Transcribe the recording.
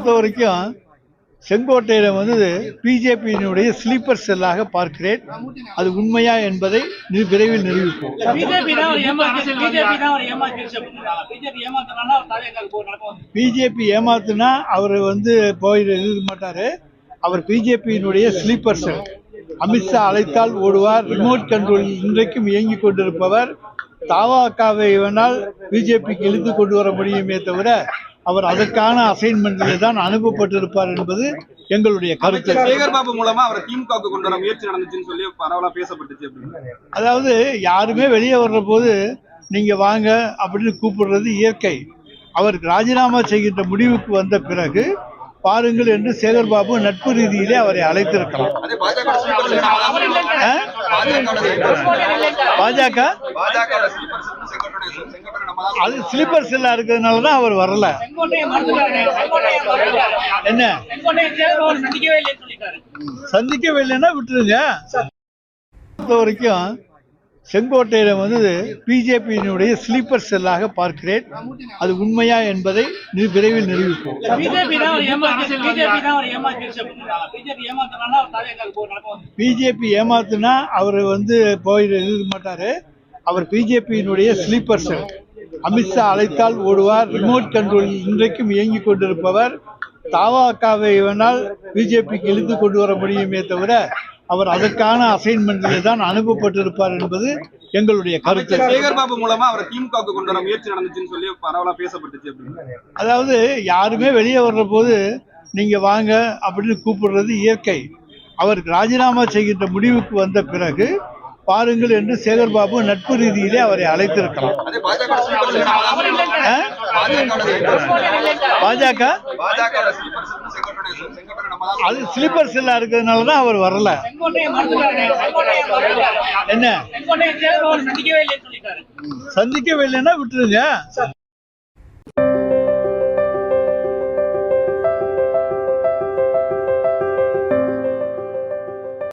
பொறுத்த வரைக்கும் செங்கோட்டையில வந்து பிஜேபியினுடைய ஸ்லீப்பர் செல்லாக பார்க்கிறேன். அது உண்மையா என்பதை விரைவில் நிரூபிப்போம். பிஜேபி ஏமாத்துனா அவர் வந்து போய் எழுத மாட்டாரு. அவர் பிஜேபியினுடைய ஸ்லீப்பர் செல் அமித்ஷா அழைத்தால் ஓடுவார். ரிமோட் கண்ட்ரோல் இன்றைக்கும் இயங்கிக் கொண்டிருப்பவர். தாவாக்காவை வேணால் பிஜேபிக்கு இழுத்து கொண்டு வர முடியுமே தவிர அவர் அதற்கான அசைன்மெண்ட்டில் தான் அனுப்பப்பட்டிருப்பார் என்பது எங்களுடைய கருத்து. சேகர் பாபு மூலமா அவரை திமுகவுக்கு கொண்டு வர முயற்சி நடந்துச்சுன்னு சொல்லி பரவலா பேசப்பட்டுச்சு அப்படின்னு. அதாவது யாருமே வெளியே வர்ற போது நீங்க வாங்க அப்படின்னு கூப்பிடுறது இயற்கை. அவர் ராஜினாமா செய்கின்ற முடிவுக்கு வந்த பிறகு பாருங்கள் என்று சேகர் பாபு நட்பு ரீதியிலே அவரை அழைத்திருக்கலாம் பாஜக அது ஸ்லீப்பர் செல்லா இருக்கிறதுனால தான் அவர் வரல. என்ன? சந்திக்கவே இல்லைன்னு விட்டுருங்க. பொறுத்த வரைக்கும் செங்கோட்டையில வந்து பிஜேபியினுடைய ஸ்லீப்பர் செல்லாக பார்க்கிறேன். அது உண்மையா என்பதை விரைவில் நிரூபிப்போம். பிஜேபி ஏமாத்துனா அவர் வந்து போய் எழுத மாட்டாரு. அவர் பிஜேபியினுடைய ஸ்லீப்பர் செல் அமித்ஷா அழைத்தால் ஓடுவார். ரிமோட் கண்ட்ரோல் இன்றைக்கும் இயங்கிக் கொண்டிருப்பவர். தாவாக்காவை வேணால் பிஜேபிக்கு இழுத்து கொண்டு வர முடியுமே தவிர அவர் அதற்கான அசைன்மெண்ட்டில் தான் அனுப்பப்பட்டிருப்பார் என்பது எங்களுடைய கருத்து. சேகர் பாபு மூலமா அவரை திமுகவுக்கு கொண்டு வர முயற்சி நடந்துச்சுன்னு சொல்லி பரவலா பேசப்பட்டுச்சு அப்படின்னு. அதாவது யாருமே வெளியே வர்ற போது நீங்க வாங்க அப்படின்னு கூப்பிடுறது இயற்கை. அவர் ராஜினாமா செய்கின்ற முடிவுக்கு வந்த பிறகு பாருங்கள் என்று சேகர் பாபு நட்பு ரீதியிலே அவரை அழைத்திருக்கலாம். அதே பாஜக அது ஸ்லீப்பர் செல்லா இருக்கிறதுனால தான் அவர் வரல. என்ன? சந்திக்கவே இல்லைன்னு விட்டுருங்க.